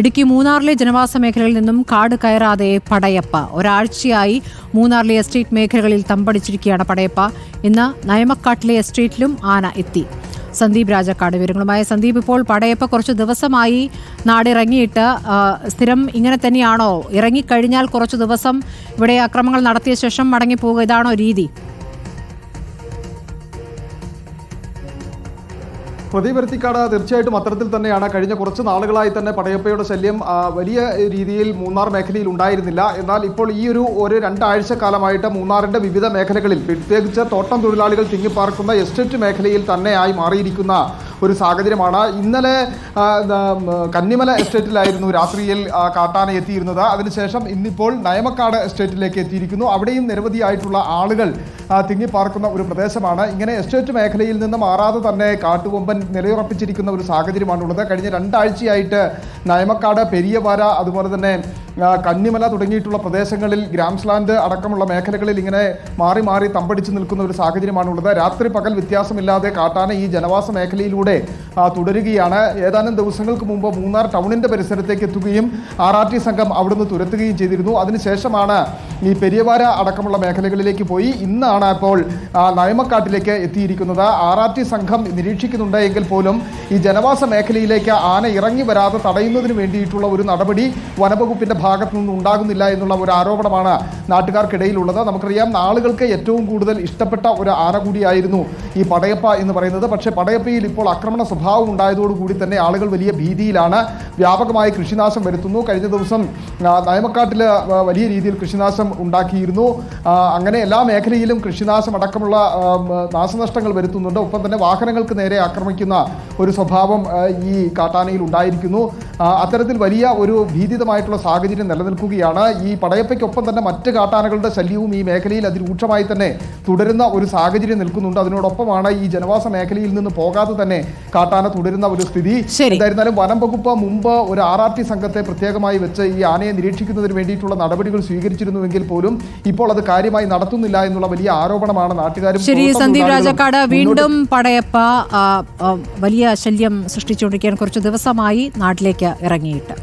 ഇടുക്കി മൂന്നാറിലെ ജനവാസ മേഖലകളിൽ നിന്നും കാട് കയറാതെ പടയപ്പ. ഒരാഴ്ചയായി മൂന്നാറിലെ എസ്റ്റേറ്റ് മേഖലകളിൽ തമ്പടിച്ചിരിക്കുകയാണ് പടയപ്പ. ഇന്ന് നയമക്കാട്ടിലെ എസ്റ്റേറ്റിലും ആന എത്തി. സന്ദീപ് രാജക്കാട് വിവരങ്ങളുമായി. സന്ദീപ് ഇപ്പോൾ പടയപ്പ കുറച്ച് ദിവസമായി നാടിറങ്ങിയിട്ട് സ്ഥിരം ഇങ്ങനെ തന്നെയാണോ? ഇറങ്ങിക്കഴിഞ്ഞാൽ കുറച്ച് ദിവസം ഇവിടെ അക്രമങ്ങൾ നടത്തിയ ശേഷം മടങ്ങിപ്പോവുക ഇതാണോ രീതി? പ്രതിപരുത്തിക്കാട് തീർച്ചയായിട്ടും അത്തരത്തിൽ തന്നെയാണ്. കഴിഞ്ഞ കുറച്ച് നാളുകളായി തന്നെ പടയപ്പയുടെ ശല്യം വലിയ രീതിയിൽ മൂന്നാർ മേഖലയിൽ ഉണ്ടായിരുന്നില്ല. എന്നാൽ ഇപ്പോൾ ഈ ഒരു ഒരു രണ്ടാഴ്ച കാലമായിട്ട് മൂന്നാറിന്റെ വിവിധ മേഖലകളിൽ പ്രത്യേകിച്ച് തോട്ടം തൊഴിലാളികൾ തിങ്ങിപ്പാർക്കുന്ന എസ്റ്റേറ്റ് മേഖലയിൽ തന്നെയായി മാറിയിരിക്കുന്ന ഒരു സാഹചര്യമാണ്. ഇന്നലെ കന്നിമല എസ്റ്റേറ്റിലായിരുന്നു രാത്രിയിൽ കാട്ടാന എത്തിയിരുന്നത്. അതിനുശേഷം ഇന്നിപ്പോൾ നയമക്കാട് എസ്റ്റേറ്റിലേക്ക് എത്തിയിരിക്കുന്നു. അവിടെയും നിരവധിയായിട്ടുള്ള ആളുകൾ തിങ്ങിപ്പാർക്കുന്ന ഒരു പ്രദേശമാണ്. ഇങ്ങനെ എസ്റ്റേറ്റ് മേഖലയിൽ നിന്ന് മാറാതെ തന്നെ കാട്ടുകൊമ്പൻ നിലയുറപ്പിച്ചിരിക്കുന്ന ഒരു സാഹചര്യമാണുള്ളത്. കഴിഞ്ഞ രണ്ടാഴ്ചയായിട്ട് നയമക്കാട് പെരിയവാര അതുപോലെ തന്നെ കന്നിമല തുടങ്ങിയിട്ടുള്ള പ്രദേശങ്ങളിൽ ഗ്രാംസ്ലാൻഡ് അടക്കമുള്ള മേഖലകളിൽ ഇങ്ങനെ മാറി മാറി തമ്പടിച്ച് നിൽക്കുന്ന ഒരു സാഹചര്യമാണുള്ളത്. രാത്രി പകൽ വ്യത്യാസമില്ലാതെ കാട്ടാന ഈ ജനവാസ മേഖലയിലൂടെ ആ, തുടരുകയാണ്. ഏതാനും ദിവസങ്ങൾക്ക് മുമ്പ് മൂന്നാർ ടൗണിന്റെ പരിസരത്തേക്ക് എത്തുകയും ആർ ആർ ടി സംഘം അവിടുന്ന് തുരത്തുകയും ചെയ്തിരുന്നു. അതിനുശേഷമാണ് ഈ പെരിയവാര അടക്കമുള്ള മേഖലകളിലേക്ക് പോയി. ഇന്നാണ് ഇപ്പോൾ നയമക്കാട്ടിലേക്ക് എത്തിയിരിക്കുന്നത്. ആർ ആർ ടി സംഘം നിരീക്ഷിക്കുന്നുണ്ട് എങ്കിൽ പോലും ഈ ജനവാസ മേഖലയിലേക്ക് ആന ഇറങ്ങി വരാതെ തടയുന്നതിന് വേണ്ടിയിട്ടുള്ള ഒരു നടപടി വനവകുപ്പിന്റെ ഭാഗത്തു നിന്ന് ഉണ്ടാകുന്നില്ല എന്നുള്ള ഒരു ആരോപണമാണ് നാട്ടുകാർക്കിടയിലുള്ളത്. നമുക്കറിയാം നാളുകൾക്ക് ഏറ്റവും കൂടുതൽ ഇഷ്ടപ്പെട്ട ഒരു ആന കൂടിയായിരുന്നു ഈ പടയപ്പ എന്ന് പറയുന്നത്. പക്ഷേ പടയപ്പയിൽ ഇപ്പോൾ ആക്രമണ സ്വഭാവം ഉണ്ടായതോടുകൂടി തന്നെ ആളുകൾ വലിയ ഭീതിയിലാണ്. വ്യാപകമായ കൃഷിനാശം വരുത്തുന്നു. കഴിഞ്ഞ ദിവസം നയമക്കാട്ടിൽ വലിയ രീതിയിൽ കൃഷിനാശം ഉണ്ടാക്കിയിരുന്നു. അങ്ങനെ എല്ലാ മേഖലയിലും കൃഷിനാശം അടക്കമുള്ള നാശനഷ്ടങ്ങൾ വരുത്തുന്നുണ്ട്. ഒപ്പം തന്നെ വാഹനങ്ങൾക്ക് നേരെ ആക്രമിക്കുന്ന ഒരു സ്വഭാവം ഈ കാട്ടാനയിൽ ഉണ്ടായിരിക്കുന്നു. അത്തരത്തിൽ വലിയ ഒരു ഭീതിതമായിട്ടുള്ള സാഹചര്യം നിലനിൽക്കുകയാണ്. ഈ പടയപ്പയ്ക്കൊപ്പം തന്നെ മറ്റ് കാട്ടാനകളുടെ ശല്യവും ഈ മേഖലയിൽ അതിരൂക്ഷമായി തന്നെ തുടരുന്ന ഒരു സാഹചര്യം നിൽക്കുന്നുണ്ട്. അതിനോടൊപ്പമാണ് ഈ ജനവാസ മേഖലയിൽ നിന്ന് പോകാതെ തന്നെ കാട്ടാന തുടരുന്ന ഒരു സ്ഥിതി. എന്തായിരുന്നാലും വനം വകുപ്പ് മുമ്പ് ഒരു ആർ ആർ ടി സംഘത്തെ പ്രത്യേകമായി വെച്ച് ഈ ആനയെ നിരീക്ഷിക്കുന്നതിന് വേണ്ടിയിട്ടുള്ള നടപടികൾ സ്വീകരിച്ചിരുന്നുവെങ്കിൽ പോലും ഇപ്പോൾ അത് കാര്യമായി നടത്തുന്നില്ല എന്നുള്ള വലിയ ആരോപണമാണ് നാട്ടുകാരും ശരി സന്ദീപ് രാജക്കാട് വീണ്ടും പടയപ്പ വലിയ ശല്യം സൃഷ്ടിച്ചുകൊണ്ടിരിക്കാൻ കുറച്ച് ദിവസമായി നാട്ടിലേക്ക് ഇറങ്ങിയിട്ട്.